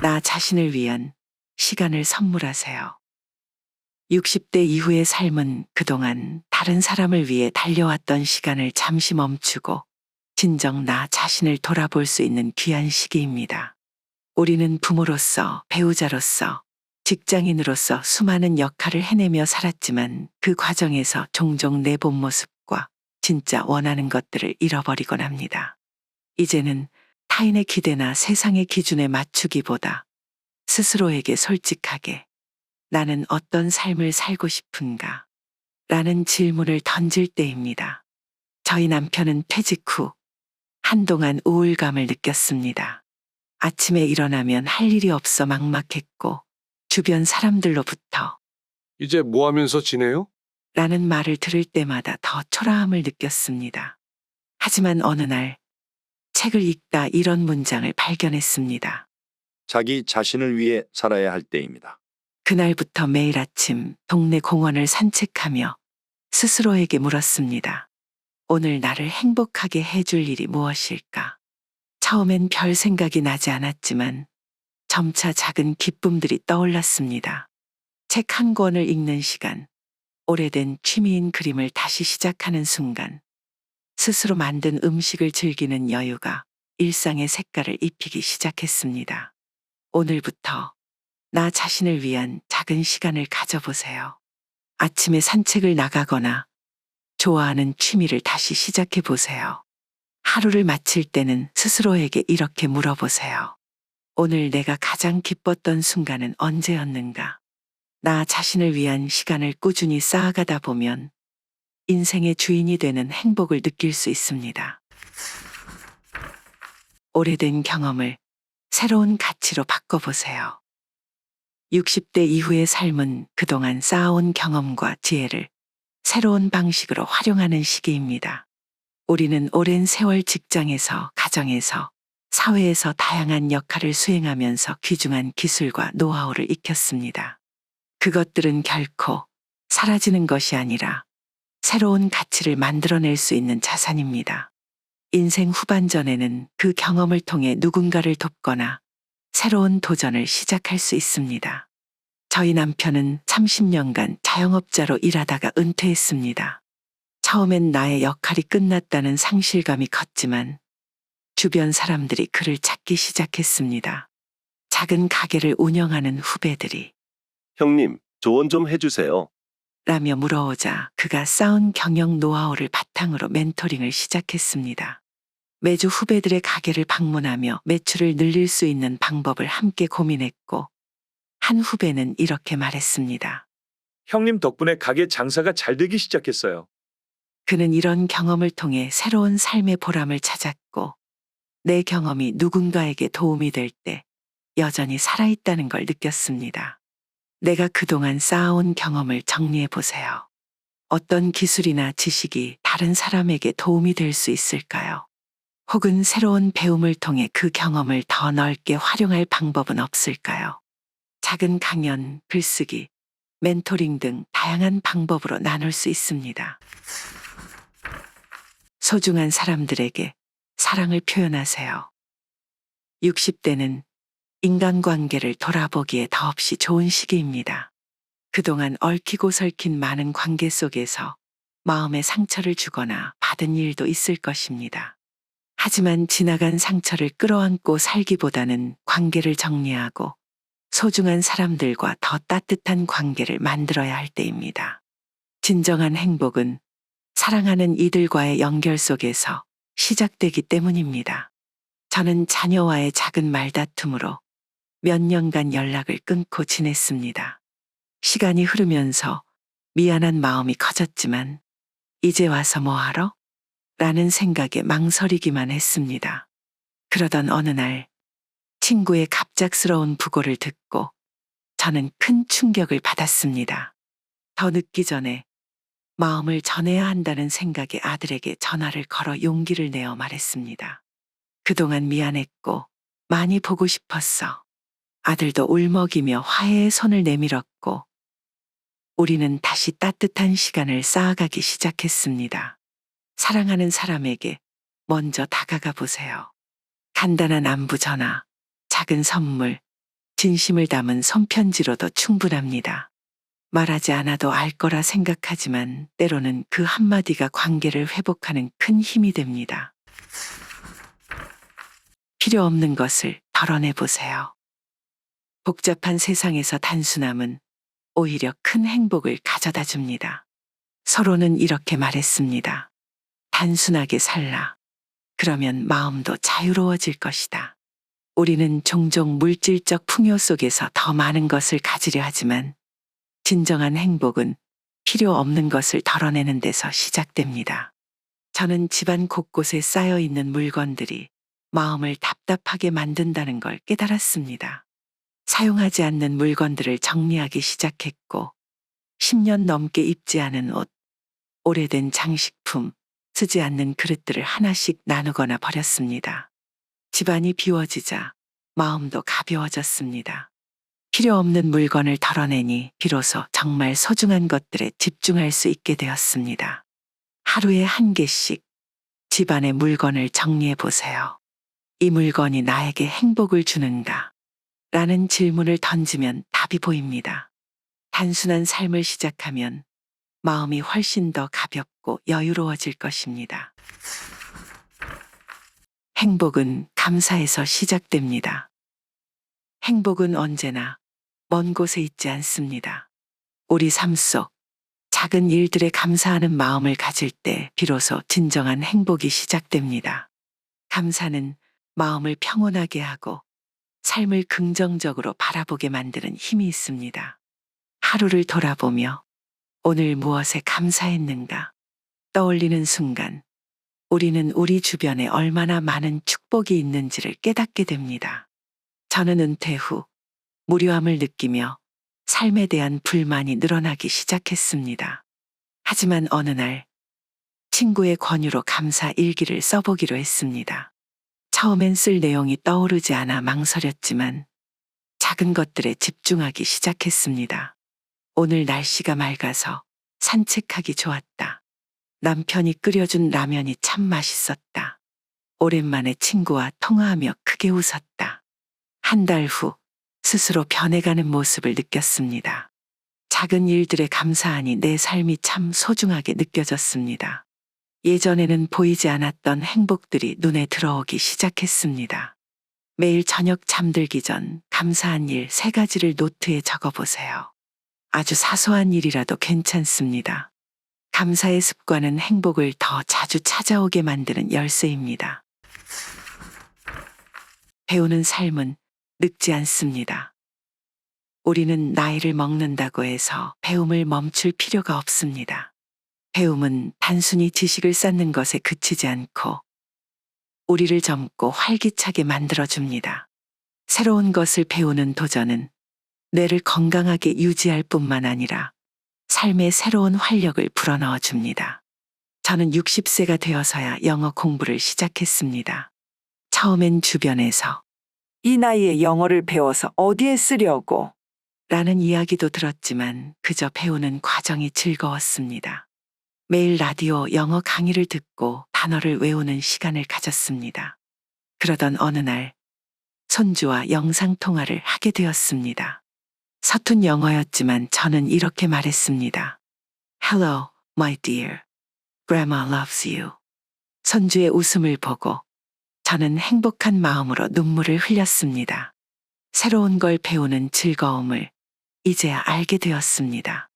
나 자신을 위한 시간을 선물하세요. 60대 이후의 삶은 그동안 다른 사람을 위해 달려왔던 시간을 잠시 멈추고 진정 나 자신을 돌아볼 수 있는 귀한 시기입니다. 우리는 부모로서, 배우자로서, 직장인으로서 수많은 역할을 해내며 살았지만 그 과정에서 종종 내 본 모습과 진짜 원하는 것들을 잃어버리곤 합니다. 이제는 타인의 기대나 세상의 기준에 맞추기보다 스스로에게 솔직하게 나는 어떤 삶을 살고 싶은가? 라는 질문을 던질 때입니다. 저희 남편은 퇴직 후 한동안 우울감을 느꼈습니다. 아침에 일어나면 할 일이 없어 막막했고 주변 사람들로부터 이제 뭐 하면서 지내요? 라는 말을 들을 때마다 더 초라함을 느꼈습니다. 하지만 어느 날 책을 읽다 이런 문장을 발견했습니다. 자기 자신을 위해 살아야 할 때입니다. 그날부터 매일 아침 동네 공원을 산책하며 스스로에게 물었습니다. 오늘 나를 행복하게 해줄 일이 무엇일까? 처음엔 별 생각이 나지 않았지만 점차 작은 기쁨들이 떠올랐습니다. 책 한 권을 읽는 시간, 오래된 취미인 그림을 다시 시작하는 순간, 스스로 만든 음식을 즐기는 여유가 일상의 색깔을 입히기 시작했습니다. 오늘부터 나 자신을 위한 작은 시간을 가져보세요. 아침에 산책을 나가거나 좋아하는 취미를 다시 시작해 보세요. 하루를 마칠 때는 스스로에게 이렇게 물어보세요. 오늘 내가 가장 기뻤던 순간은 언제였는가? 나 자신을 위한 시간을 꾸준히 쌓아가다 보면 인생의 주인이 되는 행복을 느낄 수 있습니다. 오래된 경험을 새로운 가치로 바꿔보세요. 60대 이후의 삶은 그동안 쌓아온 경험과 지혜를 새로운 방식으로 활용하는 시기입니다. 우리는 오랜 세월 직장에서, 가정에서, 사회에서 다양한 역할을 수행하면서 귀중한 기술과 노하우를 익혔습니다. 그것들은 결코 사라지는 것이 아니라 새로운 가치를 만들어낼 수 있는 자산입니다. 인생 후반전에는 그 경험을 통해 누군가를 돕거나 새로운 도전을 시작할 수 있습니다. 저희 남편은 30년간 자영업자로 일하다가 은퇴했습니다. 처음엔 나의 역할이 끝났다는 상실감이 컸지만 주변 사람들이 그를 찾기 시작했습니다. 작은 가게를 운영하는 후배들이 형님, 조언 좀 해주세요. 라며 물어오자 그가 쌓은 경영 노하우를 바탕으로 멘토링을 시작했습니다. 매주 후배들의 가게를 방문하며 매출을 늘릴 수 있는 방법을 함께 고민했고, 한 후배는 이렇게 말했습니다. 형님 덕분에 가게 장사가 잘 되기 시작했어요. 그는 이런 경험을 통해 새로운 삶의 보람을 찾았고, 내 경험이 누군가에게 도움이 될 때 여전히 살아있다는 걸 느꼈습니다. 내가 그동안 쌓아온 경험을 정리해 보세요. 어떤 기술이나 지식이 다른 사람에게 도움이 될 수 있을까요? 혹은 새로운 배움을 통해 그 경험을 더 넓게 활용할 방법은 없을까요? 작은 강연, 글쓰기, 멘토링 등 다양한 방법으로 나눌 수 있습니다. 소중한 사람들에게 사랑을 표현하세요. 60대는 인간관계를 돌아보기에 더없이 좋은 시기입니다. 그동안 얽히고 설킨 많은 관계 속에서 마음에 상처를 주거나 받은 일도 있을 것입니다. 하지만 지나간 상처를 끌어안고 살기보다는 관계를 정리하고 소중한 사람들과 더 따뜻한 관계를 만들어야 할 때입니다. 진정한 행복은 사랑하는 이들과의 연결 속에서 시작되기 때문입니다. 저는 자녀와의 작은 말다툼으로 몇 년간 연락을 끊고 지냈습니다. 시간이 흐르면서 미안한 마음이 커졌지만 이제 와서 뭐하러? 라는 생각에 망설이기만 했습니다. 그러던 어느 날 친구의 갑작스러운 부고를 듣고 저는 큰 충격을 받았습니다. 더 늦기 전에 마음을 전해야 한다는 생각에 아들에게 전화를 걸어 용기를 내어 말했습니다. 그동안 미안했고 많이 보고 싶었어. 아들도 울먹이며 화해의 손을 내밀었고 우리는 다시 따뜻한 시간을 쌓아가기 시작했습니다. 사랑하는 사람에게 먼저 다가가 보세요. 간단한 안부 전화, 작은 선물, 진심을 담은 손편지로도 충분합니다. 말하지 않아도 알 거라 생각하지만 때로는 그 한마디가 관계를 회복하는 큰 힘이 됩니다. 필요 없는 것을 덜어내 보세요. 복잡한 세상에서 단순함은 오히려 큰 행복을 가져다 줍니다. 서로는 이렇게 말했습니다. 단순하게 살라. 그러면 마음도 자유로워질 것이다. 우리는 종종 물질적 풍요 속에서 더 많은 것을 가지려 하지만 진정한 행복은 필요 없는 것을 덜어내는 데서 시작됩니다. 저는 집안 곳곳에 쌓여 있는 물건들이 마음을 답답하게 만든다는 걸 깨달았습니다. 사용하지 않는 물건들을 정리하기 시작했고, 10년 넘게 입지 않은 옷, 오래된 장식품, 쓰지 않는 그릇들을 하나씩 나누거나 버렸습니다. 집안이 비워지자 마음도 가벼워졌습니다. 필요 없는 물건을 덜어내니 비로소 정말 소중한 것들에 집중할 수 있게 되었습니다. 하루에 한 개씩 집안의 물건을 정리해 보세요. 이 물건이 나에게 행복을 주는가? 라는 질문을 던지면 답이 보입니다. 단순한 삶을 시작하면 마음이 훨씬 더 가볍고 여유로워질 것입니다. 행복은 감사에서 시작됩니다. 행복은 언제나 먼 곳에 있지 않습니다. 우리 삶 속 작은 일들에 감사하는 마음을 가질 때 비로소 진정한 행복이 시작됩니다. 감사는 마음을 평온하게 하고 삶을 긍정적으로 바라보게 만드는 힘이 있습니다. 하루를 돌아보며 오늘 무엇에 감사했는가 떠올리는 순간 우리는 우리 주변에 얼마나 많은 축복이 있는지를 깨닫게 됩니다. 저는 은퇴 후 무료함을 느끼며 삶에 대한 불만이 늘어나기 시작했습니다. 하지만 어느 날 친구의 권유로 감사 일기를 써보기로 했습니다. 처음엔 쓸 내용이 떠오르지 않아 망설였지만 작은 것들에 집중하기 시작했습니다. 오늘 날씨가 맑아서 산책하기 좋았다. 남편이 끓여준 라면이 참 맛있었다. 오랜만에 친구와 통화하며 크게 웃었다. 한 달 후 스스로 변해가는 모습을 느꼈습니다. 작은 일들에 감사하니 내 삶이 참 소중하게 느껴졌습니다. 예전에는 보이지 않았던 행복들이 눈에 들어오기 시작했습니다. 매일 저녁 잠들기 전 감사한 일 세 가지를 노트에 적어보세요. 아주 사소한 일이라도 괜찮습니다. 감사의 습관은 행복을 더 자주 찾아오게 만드는 열쇠입니다. 배우는 삶은 늙지 않습니다. 우리는 나이를 먹는다고 해서 배움을 멈출 필요가 없습니다. 배움은 단순히 지식을 쌓는 것에 그치지 않고 우리를 젊고 활기차게 만들어줍니다. 새로운 것을 배우는 도전은 뇌를 건강하게 유지할 뿐만 아니라 삶의 새로운 활력을 불어넣어 줍니다. 저는 60세가 되어서야 영어 공부를 시작했습니다. 처음엔 주변에서 이 나이에 영어를 배워서 어디에 쓰려고 라는 이야기도 들었지만 그저 배우는 과정이 즐거웠습니다. 매일 라디오 영어 강의를 듣고 단어를 외우는 시간을 가졌습니다. 그러던 어느 날 손주와 영상통화를 하게 되었습니다. 서툰 영어였지만 저는 이렇게 말했습니다. Hello, my dear. Grandma loves you. 손주의 웃음을 보고 저는 행복한 마음으로 눈물을 흘렸습니다. 새로운 걸 배우는 즐거움을 이제야 알게 되었습니다.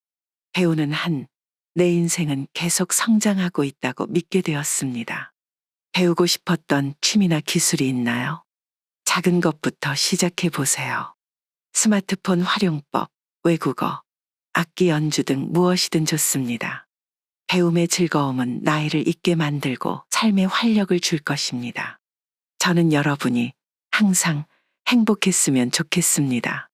배우는 한 내 인생은 계속 성장하고 있다고 믿게 되었습니다. 배우고 싶었던 취미나 기술이 있나요? 작은 것부터 시작해 보세요. 스마트폰 활용법, 외국어, 악기 연주 등 무엇이든 좋습니다. 배움의 즐거움은 나이를 잊게 만들고 삶의 활력을 줄 것입니다. 저는 여러분이 항상 행복했으면 좋겠습니다.